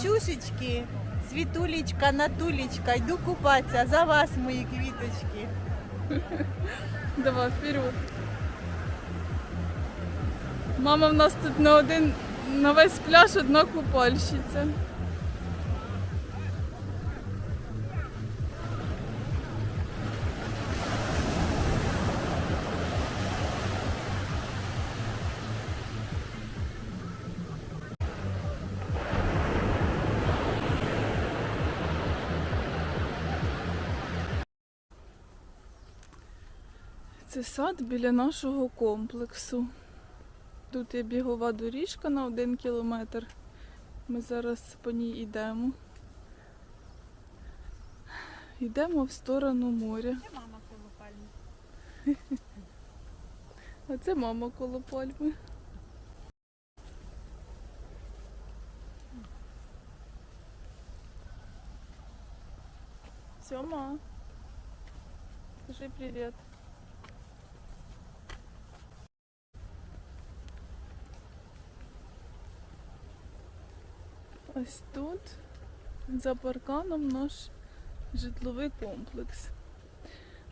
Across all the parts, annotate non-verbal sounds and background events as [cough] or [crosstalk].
Квітулішечки, світулечка, натулечка, йду купатися за вас, мої квіточки. [laughs] Давай, вперед. Мама в нас тут на один, на весь пляж одна купальщиця. Це сад біля нашого комплексу. Тут є бігова доріжка на один кілометр. Ми зараз по ній йдемо. Йдемо в сторону моря. Це мама коло пальми. А це мама коло пальми. Сьома. Скажи привіт. Ось тут за парканом наш житловий комплекс.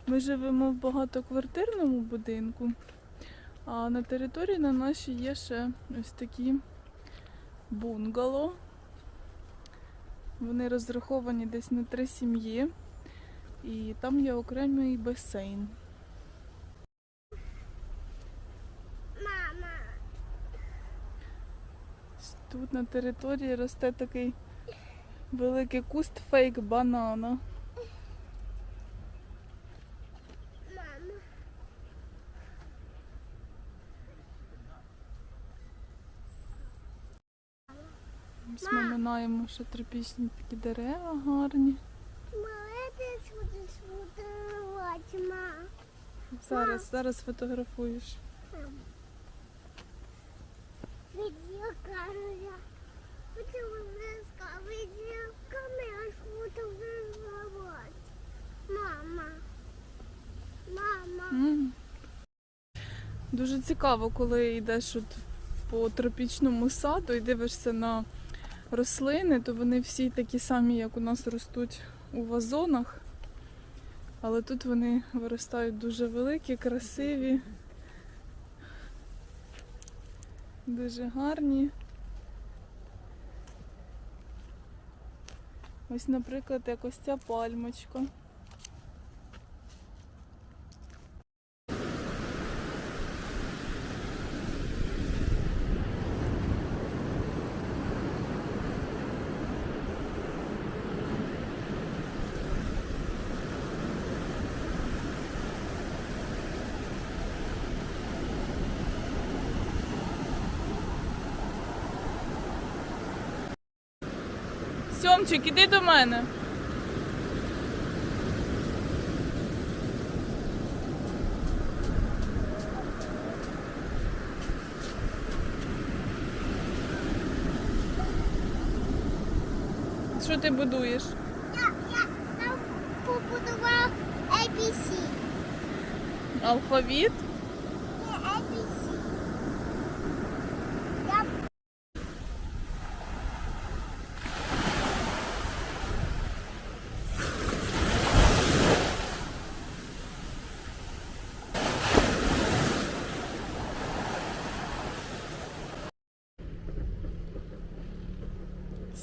Ми живемо в багатоквартирному будинку, а на території на нашій є ще ось такі бунгало. Вони розраховані десь на три сім'ї, і там є окремий басейн. Мама, Тут на території росте такий великий куст фейк банана. мама, Ось ми минаємо ще тропічні такі дерева гарні. Зараз, зараз фотографуєш. Дуже цікаво, коли йдеш от по тропічному саду і дивишся на рослини, то вони всі такі самі, як у нас ростуть у вазонах. Але тут вони виростають дуже великі, красиві, дуже гарні. Ось, наприклад, якось ця пальмочка. Сьомчик, іди до мене. Що ти будуєш? Я, я побудував ABC. Алфавіт?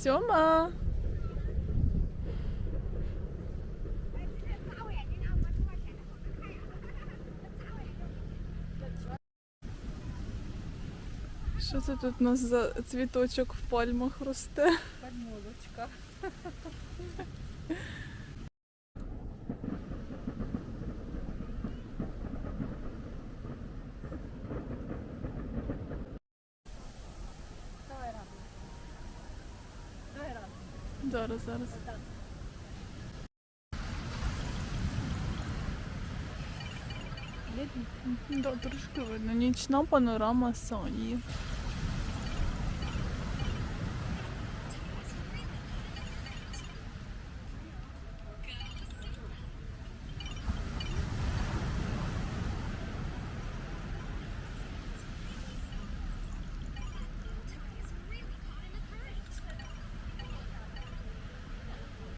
Сьома. Що це тут у нас за цвіточок в пальмах росте? Пальмолочка. Давай рано. Давай рано. Зараз, зараз. Да, трошки видно. Нічна панорама Сані.